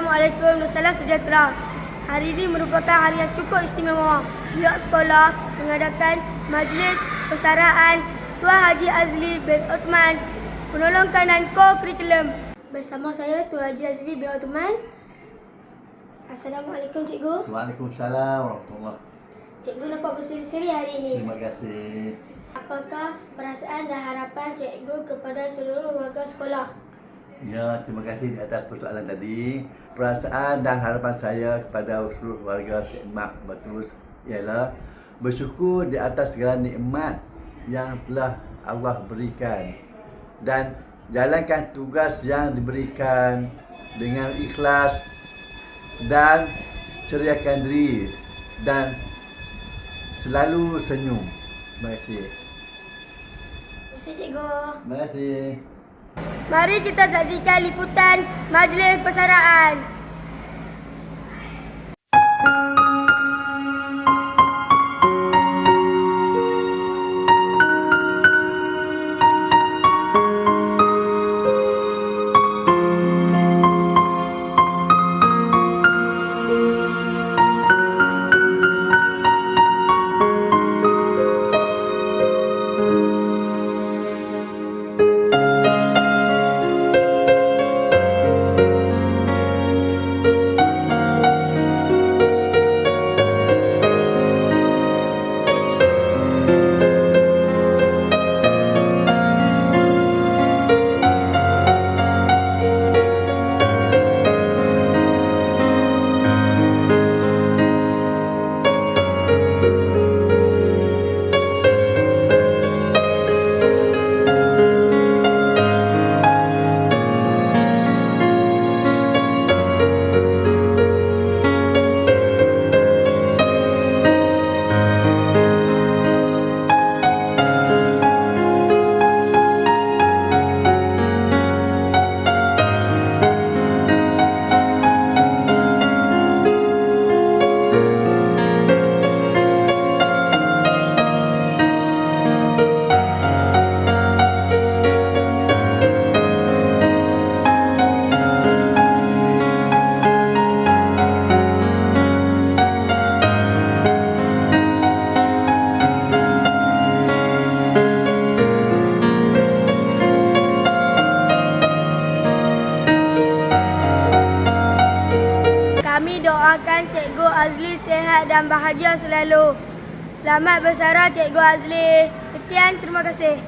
Assalamualaikum dan salam sejahtera. Hari ini merupakan hari yang cukup istimewa. Pihak sekolah mengadakan majlis persaraan Tuan Haji Azli bin Uthman penolong kanan co-curriculum. Bersama saya Tuan Haji Azli bin Uthman. Assalamualaikum cikgu. Waalaikumsalam warahmatullahi Cikgu nampak berseri-seri hari ini. Terima kasih. Apakah perasaan dan harapan cikgu kepada seluruh warga sekolah? Ya, terima kasih di atas persoalan tadi. Perasaan dan harapan saya kepada seluruh warga Mak Batus ialah bersyukur di atas segala nikmat yang telah Allah berikan dan jalankan tugas yang diberikan dengan ikhlas dan ceriakan diri dan selalu senyum. Terima kasih. Terima kasih cikgu. Terima kasih. Mari kita saksikan liputan majlis persaraan. Kami doakan Cikgu Azli sehat dan bahagia selalu. Selamat bersara Cikgu Azli. Sekian, terima kasih.